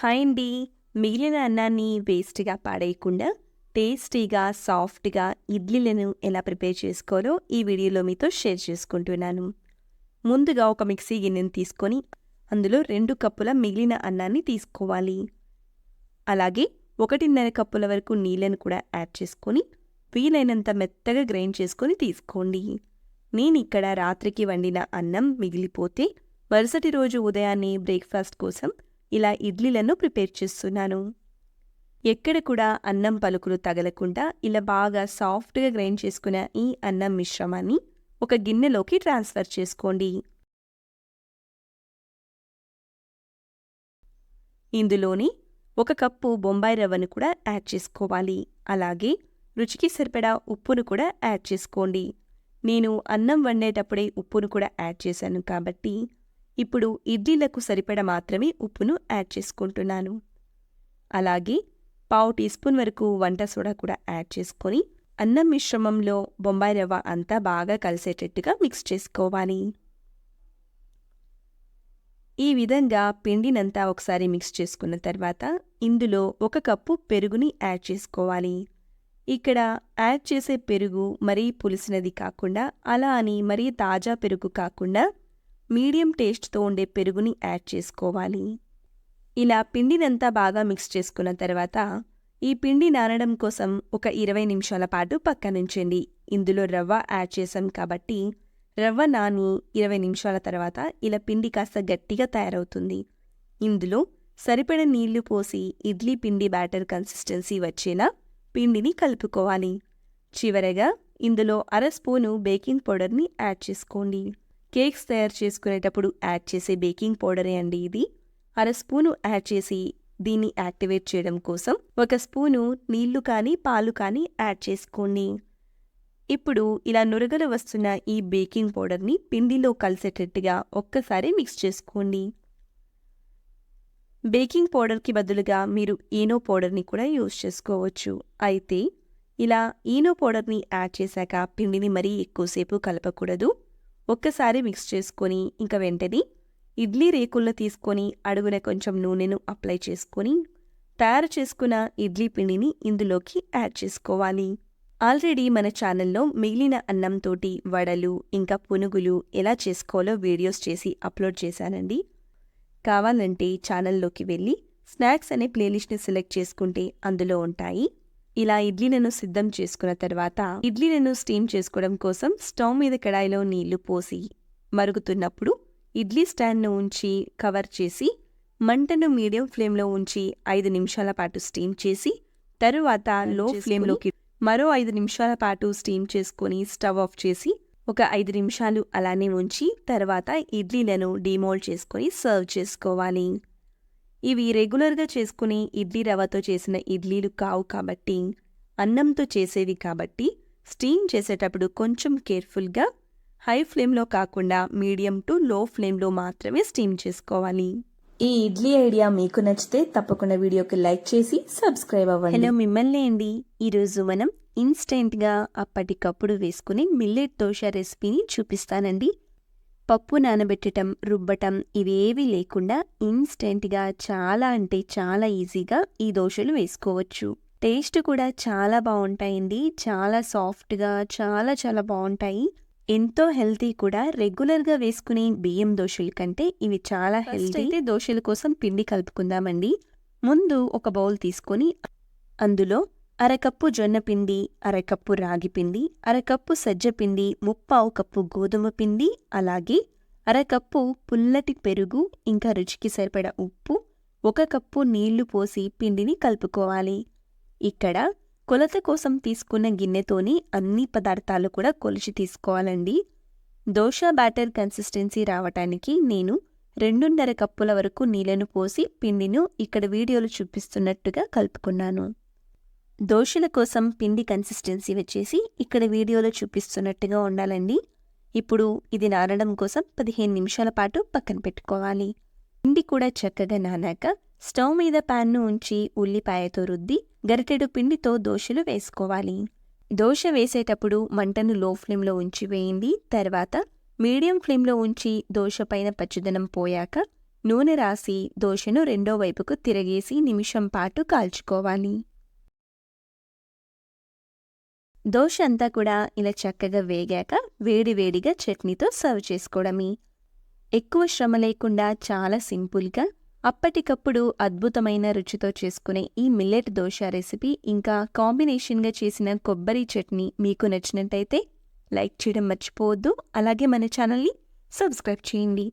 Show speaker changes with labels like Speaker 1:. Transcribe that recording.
Speaker 1: Hi అండి మిగిలిన అన్నాన్ని వేస్ట్గా పాడేయకుండా టేస్టీగా సాఫ్ట్గా ఇడ్లీలను ఎలా ప్రిపేర్ చేసుకోవాలో ఈ వీడియోలో మీతో షేర్ చేసుకుంటున్నాను. ముందుగా ఒక మిక్సీ గిన్నెను తీసుకొని అందులో రెండు కప్పుల మిగిలిన అన్నాన్ని తీసుకోవాలి. అలాగే ఒకటిన్నర కప్పుల వరకు నీళ్ళను కూడా యాడ్ చేసుకొని వీలైనంత మెత్తగా గ్రైండ్ చేసుకొని తీసుకోండి. నేను ఇక్కడ రాత్రికి వండిన అన్నం మిగిలిపోతే మరుసటి రోజు ఉదయాన్నే బ్రేక్ఫాస్ట్ కోసం ఇలా ఇడ్లీలను ప్రిపేర్ చేస్తున్నాను. ఎక్కడ కూడా అన్నం పలుకులు తగలకుండా ఇలా బాగా సాఫ్ట్గా గ్రైండ్ చేసుకున్న ఈ అన్నం మిశ్రమాన్ని ఒక గిన్నెలోకి ట్రాన్స్ఫర్ చేసుకోండి. ఇందులోని ఒక కప్పు బొంబాయి రవ్వను కూడా యాడ్ చేసుకోవాలి. అలాగే రుచికి సరిపడా ఉప్పును కూడా యాడ్ చేసుకోండి. నేను అన్నం వండేటప్పుడే ఉప్పును కూడా యాడ్ చేశాను కాబట్టి ఇప్పుడు ఇడ్లీలకు సరిపడ మాత్రమే ఉప్పును యాడ్ చేసుకుంటున్నాను. అలాగే పావు టీ స్పూన్ వరకు వంట సోడా కూడా యాడ్ చేసుకొని అన్నం మిశ్రమంలో బొంబాయి రవ్వ అంతా బాగా కలిసేటట్టుగా మిక్స్ చేసుకోవాలి. ఈ విధంగా పిండినంతా ఒకసారి మిక్స్ చేసుకున్న తర్వాత ఇందులో ఒక కప్పు పెరుగుని యాడ్ చేసుకోవాలి. ఇక్కడ యాడ్ చేసే పెరుగు మరీ పులిసినది కాకుండా అలా అని మరీ తాజా పెరుగు కాకుండా మీడియం టేస్ట్తో ఉండే పెరుగుని యాడ్ చేసుకోవాలి. ఇలా పిండినంతా బాగా మిక్స్ చేసుకున్న తర్వాత ఈ పిండి నానడం కోసం ఒక ఇరవై నిమిషాల పాటు పక్కనుంచండి. ఇందులో రవ్వ యాడ్ చేసాం కాబట్టి రవ్వ నాని ఇరవై నిమిషాల తర్వాత ఇలా పిండి కాస్త గట్టిగా తయారవుతుంది. ఇందులో సరిపడ నీళ్ళు పోసి ఇడ్లీ పిండి బ్యాటర్ కన్సిస్టెన్సీ వచ్చేలా పిండిని కలుపుకోవాలి. చివరగా ఇందులో అర స్పూను బేకింగ్ పౌడర్ని యాడ్ చేసుకోండి. కేక్స్ తయారు చేసుకునేటప్పుడు యాడ్ చేసే బేకింగ్ పౌడరే అండి ఇది. అర స్పూను యాడ్ చేసి దీన్ని యాక్టివేట్ చేయడం కోసం ఒక స్పూను నీళ్ళు కానీ పాలు కానీ యాడ్ చేసుకోండి. ఇప్పుడు ఇలా నురగలు వస్తున్న ఈ బేకింగ్ పౌడర్ని పిండిలో కలిసేటట్టుగా ఒక్కసారి మిక్స్ చేసుకోండి. బేకింగ్ పౌడర్కి బదులుగా మీరు ఈనో పౌడర్ని కూడా యూజ్ చేసుకోవచ్చు. అయితే ఇలా ఈనో పౌడర్ని యాడ్ చేశాక పిండిని మరీ ఎక్కువసేపు కలపకూడదు. ఒక్కసారి మిక్స్ చేసుకొని ఇంకా వెంటనే ఇడ్లీ రేకుల్లో తీసుకొని అడుగున కొంచెం నూనెను అప్లై చేసుకొని తయారు చేసుకున్న ఇడ్లీ పిండిని ఇందులోకి యాడ్ చేసుకోవాలి. ఆల్రెడీ మన ఛానల్లో మిగిలిన అన్నంతోటి వడలు ఇంకా పునుగులు ఎలా చేసుకోవాలో వీడియోస్ చేసి అప్లోడ్ చేశానండి. కావాలంటే ఛానల్లోకి వెళ్ళి స్నాక్స్ అనే ప్లేలిస్ట్ని సెలెక్ట్ చేసుకుంటే అందులో ఉంటాయి. ఇలా ఇడ్లీలను సిద్ధం చేసుకున్న తర్వాత ఇడ్లీలను స్టీమ్ చేసుకోవడం కోసం స్టవ్ మీద కడాయిలో నీళ్ళు పోసి మరుగుతున్నప్పుడు ఇడ్లీ స్టాండ్ను ఉంచి కవర్ చేసి మంటను మీడియం ఫ్లేమ్లో ఉంచి ఐదు నిమిషాల పాటు స్టీమ్ చేసి తరువాత లో ఫ్లేమ్లోకి మరో ఐదు నిమిషాల పాటు స్టీమ్ చేసుకొని స్టవ్ ఆఫ్ చేసి ఒక ఐదు నిమిషాలు అలానే ఉంచి తర్వాత ఇడ్లీలను డీమోల్డ్ చేసుకొని సర్వ్ చేసుకోవాలి. ఇవి రెగ్యులర్గా చేసుకుని ఇడ్లీ రవ్వతో చేసిన ఇడ్లీలు కావు కాబట్టి అన్నంతో చేసేవి కాబట్టి స్టీమ్ చేసేటప్పుడు కొంచెం కేర్ఫుల్గా హై ఫ్లేమ్లో కాకుండా మీడియం టు లో ఫ్లేమ్లో మాత్రమే స్టీమ్ చేసుకోవాలి.
Speaker 2: ఈ ఇడ్లీ ఐడియా మీకు నచ్చితే తప్పకుండా వీడియోకి లైక్ చేసి సబ్స్క్రైబ్ అవ్వండి.
Speaker 1: హలో మిమ్మల్ని అండి. ఈరోజు మనం ఇన్స్టెంట్గా అప్పటికప్పుడు వేసుకునే మిల్లెట్ దోశ రెసిపీని చూపిస్తానండి. పప్పు నానబెట్టడం రుబ్బటం ఇవేవి లేకుండా ఇన్స్టెంట్గా చాలా అంటే చాలా ఈజీగా ఈ దోశలు వేసుకోవచ్చు. టేస్ట్ కూడా చాలా బాగుంటాయండి. చాలా సాఫ్ట్గా చాలా చాలా బాగుంటాయి. ఎంతో హెల్తీ కూడా రెగ్యులర్గా వేసుకునే బియ్యం దోశల కంటే ఇవి చాలా హెల్తీ. అయితే దోశల కోసం పిండి కలుపుకుందామండి. ముందు ఒక బౌల్ తీసుకొని అందులో అరకప్పు జొన్న పిండి అరకప్పు రాగి పిండి అరకప్పు సజ్జ పిండి ముప్పావు కప్పు గోధుమ పిండి అలాగే అరకప్పు పుల్లటి పెరుగు ఇంకా రుచికి సరిపడ ఉప్పు ఒక కప్పు నీళ్ళు పోసి పిండిని కలుపుకోవాలి. ఇక్కడ కొలత కోసం తీసుకున్న గిన్నెతోని అన్ని పదార్థాలు కూడా కొలిచి తీసుకోవాలండి. దోశ బ్యాటర్ కన్సిస్టెన్సీ రావటానికి నేను రెండున్నర కప్పుల వరకు నీళ్ళను పోసి పిండిను ఇక్కడ వీడియోలో చూపిస్తున్నట్టుగా కలుపుకున్నాను. దోశల కోసం పిండి కన్సిస్టెన్సీ వచ్చేసి ఇక్కడ వీడియోలో చూపిస్తున్నట్టుగా ఉండాలండి. ఇప్పుడు ఇది నానడం కోసం పదిహేను నిమిషాల పాటు పక్కన పెట్టుకోవాలి. పిండి కూడా చక్కగా నానాక స్టవ్ మీద ప్యాన్ను ఉంచి ఉల్లిపాయతో రుద్ది గరిటెడు పిండితో దోశలు వేసుకోవాలి. దోశ వేసేటప్పుడు మంటను లో ఫ్లేమ్లో ఉంచి వేయండి తర్వాత మీడియం ఫ్లేమ్లో ఉంచి దోశ పైన పోయాక నూనె రాసి దోశను రెండో వైపుకు తిరగేసి నిమిషం పాటు కాల్చుకోవాలి. దోశ అంతా కూడా ఇలా చక్కగా వేగాక వేడివేడిగా చట్నీతో సర్వ్ చేసుకోవడమే. ఎక్కువ శ్రమ లేకుండా చాలా సింపుల్గా అప్పటికప్పుడు అద్భుతమైన రుచితో చేసుకునే ఈ మిల్లెట్ దోశ రెసిపీ ఇంకా కాంబినేషన్గా చేసిన కొబ్బరి చట్నీ మీకు నచ్చినట్టయితే లైక్ చేయడం మర్చిపోవద్దు. అలాగే మన ఛానల్ని సబ్స్క్రైబ్ చేయండి.